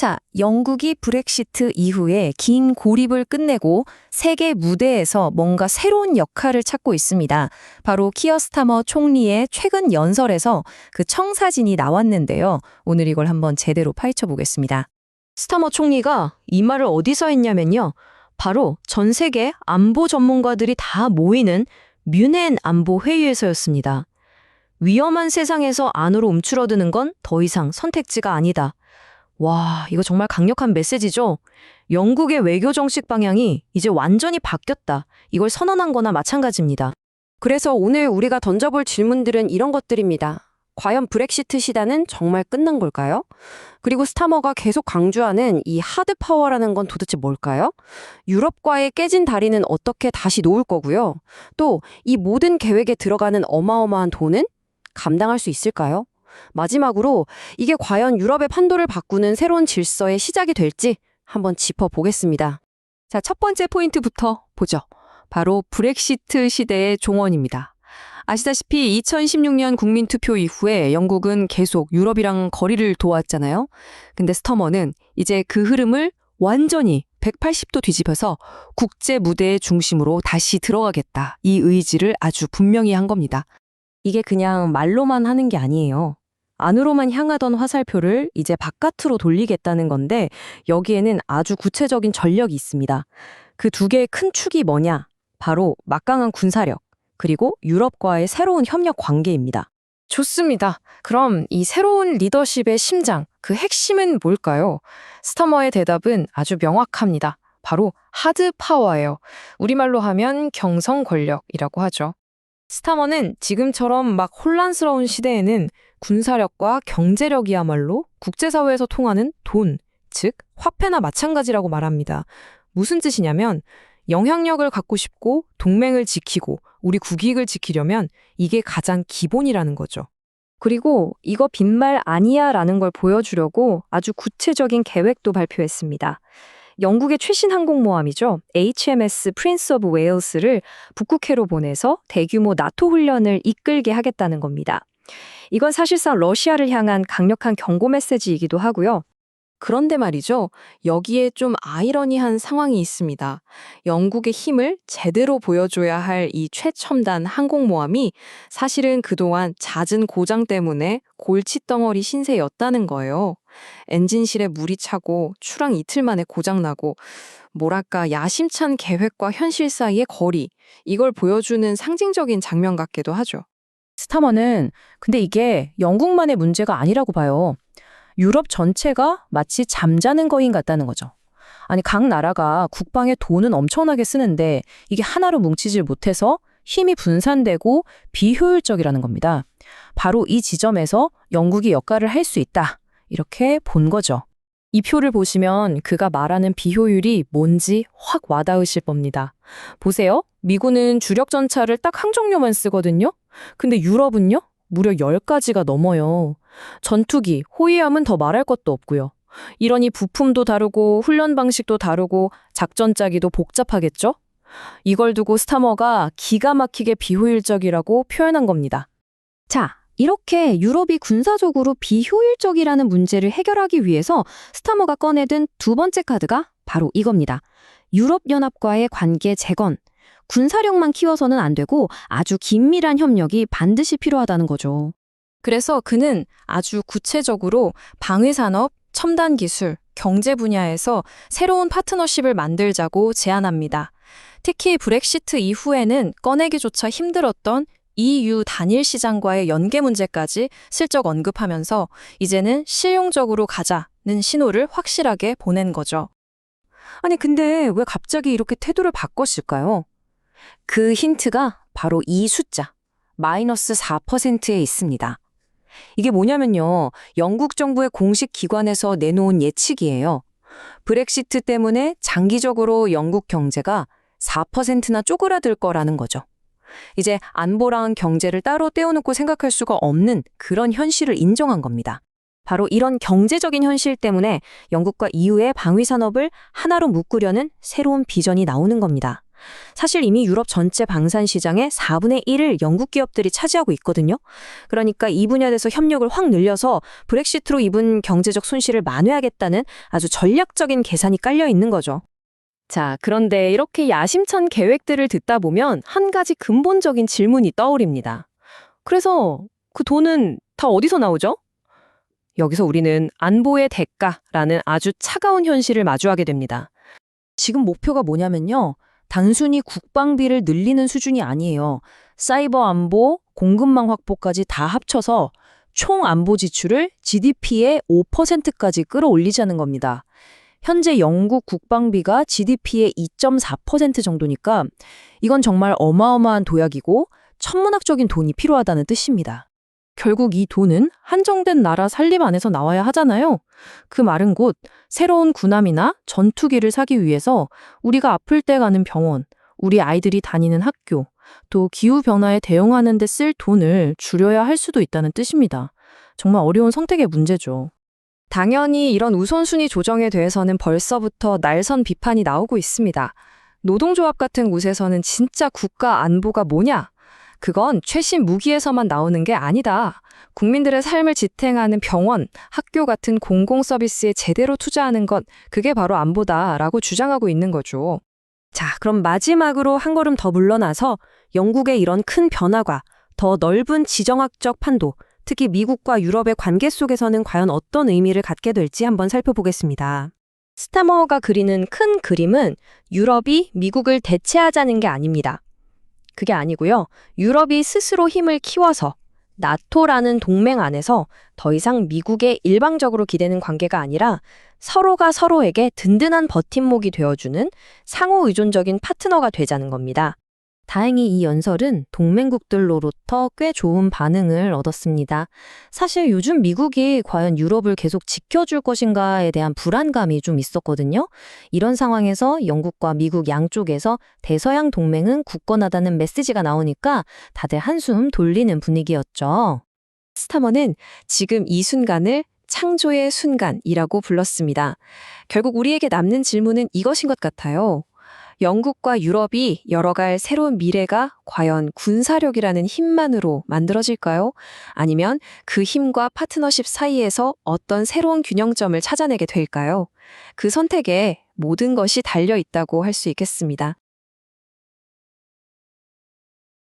자, 영국이 브렉시트 이후에 긴 고립을 끝내고 세계 무대에서 뭔가 새로운 역할을 찾고 있습니다. 바로 키어 스타머 총리의 최근 연설에서 그 청사진이 나왔는데요. 오늘 이걸 한번 제대로 파헤쳐 보겠습니다. 스타머 총리가 이 말을 어디서 했냐면요. 바로 전 세계 안보 전문가들이 다 모이는 뮌헨 안보 회의에서였습니다. 위험한 세상에서 안으로 움츠러드는 건 더 이상 선택지가 아니다. 와, 이거 정말 강력한 메시지죠? 영국의 외교 정책 방향이 이제 완전히 바뀌었다. 이걸 선언한 거나 마찬가지입니다. 그래서 오늘 우리가 던져볼 질문들은 이런 것들입니다. 과연 브렉시트 시대는 정말 끝난 걸까요? 그리고 스타머가 계속 강조하는 이 하드 파워라는 건 도대체 뭘까요? 유럽과의 깨진 다리는 어떻게 다시 놓을 거고요? 또 이 모든 계획에 들어가는 어마어마한 돈은 감당할 수 있을까요? 마지막으로 이게 과연 유럽의 판도를 바꾸는 새로운 질서의 시작이 될지 한번 짚어보겠습니다. 자, 첫 번째 포인트부터 보죠. 바로 브렉시트 시대의 종언입니다. 아시다시피 2016년 국민투표 이후에 영국은 계속 유럽이랑 거리를 도왔잖아요. 근데 스터머는 이제 그 흐름을 완전히 180도 뒤집어서 국제 무대의 중심으로 다시 들어가겠다. 이 의지를 아주 분명히 한 겁니다. 이게 그냥 말로만 하는 게 아니에요. 안으로만 향하던 화살표를 이제 바깥으로 돌리겠다는 건데 여기에는 아주 구체적인 전력이 있습니다. 그 두 개의 큰 축이 뭐냐? 바로 막강한 군사력, 그리고 유럽과의 새로운 협력 관계입니다. 좋습니다. 그럼 이 새로운 리더십의 심장, 그 핵심은 뭘까요? 스타머의 대답은 아주 명확합니다. 바로 하드 파워예요. 우리말로 하면 경성 권력이라고 하죠. 스타머는 지금처럼 막 혼란스러운 시대에는 군사력과 경제력이야말로 국제사회에서 통하는 돈, 즉 화폐나 마찬가지라고 말합니다. 무슨 뜻이냐면 영향력을 갖고 싶고 동맹을 지키고 우리 국익을 지키려면 이게 가장 기본이라는 거죠. 그리고 이거 빈말 아니야 라는 걸 보여주려고 아주 구체적인 계획도 발표했습니다. 영국의 최신 항공모함이죠. HMS 프린스 오브 웨일스를 북극해로 보내서 대규모 나토 훈련을 이끌게 하겠다는 겁니다. 이건 사실상 러시아를 향한 강력한 경고 메시지이기도 하고요. 그런데 말이죠. 여기에 좀 아이러니한 상황이 있습니다. 영국의 힘을 제대로 보여줘야 할 이 최첨단 항공모함이 사실은 그동안 잦은 고장 때문에 골칫덩어리 신세였다는 거예요. 엔진실에 물이 차고 출항 이틀 만에 고장나고 뭐랄까 야심찬 계획과 현실 사이의 거리 이걸 보여주는 상징적인 장면 같기도 하죠. 스타머는 근데 이게 영국만의 문제가 아니라고 봐요. 유럽 전체가 마치 잠자는 거인 같다는 거죠. 아니 각 나라가 국방에 돈은 엄청나게 쓰는데 이게 하나로 뭉치질 못해서 힘이 분산되고 비효율적이라는 겁니다. 바로 이 지점에서 영국이 역할을 할 수 있다. 이렇게 본 거죠. 이 표를 보시면 그가 말하는 비효율이 뭔지 확 와닿으실 겁니다. 보세요. 미군은 주력 전차를 딱 항종료만 쓰거든요. 근데 유럽은요? 무려 10가지가 넘어요. 전투기, 호위함은 더 말할 것도 없고요. 이러니 부품도 다르고 훈련 방식도 다르고 작전 짜기도 복잡하겠죠? 이걸 두고 스타머가 기가 막히게 비효율적이라고 표현한 겁니다. 자, 이렇게 유럽이 군사적으로 비효율적이라는 문제를 해결하기 위해서 스타머가 꺼내든 두 번째 카드가 바로 이겁니다. 유럽연합과의 관계 재건. 군사력만 키워서는 안 되고 아주 긴밀한 협력이 반드시 필요하다는 거죠. 그래서 그는 아주 구체적으로 방위산업, 첨단 기술, 경제 분야에서 새로운 파트너십을 만들자고 제안합니다. 특히 브렉시트 이후에는 꺼내기조차 힘들었던 EU 단일 시장과의 연계 문제까지 슬쩍 언급하면서 이제는 실용적으로 가자는 신호를 확실하게 보낸 거죠. 아니, 근데 왜 갑자기 이렇게 태도를 바꿨을까요? 그 힌트가 바로 이 숫자, 마이너스 4%에 있습니다. 이게 뭐냐면요. 영국 정부의 공식 기관에서 내놓은 예측이에요. 브렉시트 때문에 장기적으로 영국 경제가 4%나 쪼그라들 거라는 거죠. 이제 안보랑 경제를 따로 떼어놓고 생각할 수가 없는 그런 현실을 인정한 겁니다. 바로 이런 경제적인 현실 때문에 영국과 EU의 방위 산업을 하나로 묶으려는 새로운 비전이 나오는 겁니다. 사실 이미 유럽 전체 방산 시장의 4분의 1을 영국 기업들이 차지하고 있거든요. 그러니까 이 분야에서 협력을 확 늘려서 브렉시트로 입은 경제적 손실을 만회하겠다는 아주 전략적인 계산이 깔려 있는 거죠. 자, 그런데 이렇게 야심찬 계획들을 듣다 보면 한 가지 근본적인 질문이 떠오릅니다. 그래서 그 돈은 다 어디서 나오죠? 여기서 우리는 안보의 대가라는 아주 차가운 현실을 마주하게 됩니다. 지금 목표가 뭐냐면요. 단순히 국방비를 늘리는 수준이 아니에요. 사이버 안보, 공급망 확보까지 다 합쳐서 총 안보 지출을 GDP의 5%까지 끌어올리자는 겁니다. 현재 영국 국방비가 GDP의 2.4% 정도니까 이건 정말 어마어마한 도약이고 천문학적인 돈이 필요하다는 뜻입니다. 결국 이 돈은 한정된 나라 살림 안에서 나와야 하잖아요. 그 말은 곧 새로운 군함이나 전투기를 사기 위해서 우리가 아플 때 가는 병원, 우리 아이들이 다니는 학교, 또 기후변화에 대응하는 데 쓸 돈을 줄여야 할 수도 있다는 뜻입니다. 정말 어려운 선택의 문제죠. 당연히 이런 우선순위 조정에 대해서는 벌써부터 날선 비판이 나오고 있습니다. 노동조합 같은 곳에서는 진짜 국가 안보가 뭐냐? 그건 최신 무기에서만 나오는 게 아니다. 국민들의 삶을 지탱하는 병원, 학교 같은 공공 서비스에 제대로 투자하는 것, 그게 바로 안보다라고 주장하고 있는 거죠. 자, 그럼 마지막으로 한 걸음 더 물러나서 영국의 이런 큰 변화가 더 넓은 지정학적 판도, 특히 미국과 유럽의 관계 속에서는 과연 어떤 의미를 갖게 될지 한번 살펴보겠습니다. 스타머가 그리는 큰 그림은 유럽이 미국을 대체하자는 게 아닙니다. 그게 아니고요. 유럽이 스스로 힘을 키워서 나토라는 동맹 안에서 더 이상 미국에 일방적으로 기대는 관계가 아니라 서로가 서로에게 든든한 버팀목이 되어주는 상호 의존적인 파트너가 되자는 겁니다. 다행히 이 연설은 동맹국들로부터 꽤 좋은 반응을 얻었습니다. 사실 요즘 미국이 과연 유럽을 계속 지켜줄 것인가에 대한 불안감이 좀 있었거든요. 이런 상황에서 영국과 미국 양쪽에서 대서양 동맹은 굳건하다는 메시지가 나오니까 다들 한숨 돌리는 분위기였죠. 스타머는 지금 이 순간을 창조의 순간이라고 불렀습니다. 결국 우리에게 남는 질문은 이것인 것 같아요. 영국과 유럽이 열어갈 새로운 미래가 과연 군사력이라는 힘만으로 만들어질까요? 아니면 그 힘과 파트너십 사이에서 어떤 새로운 균형점을 찾아내게 될까요? 그 선택에 모든 것이 달려 있다고 할 수 있겠습니다.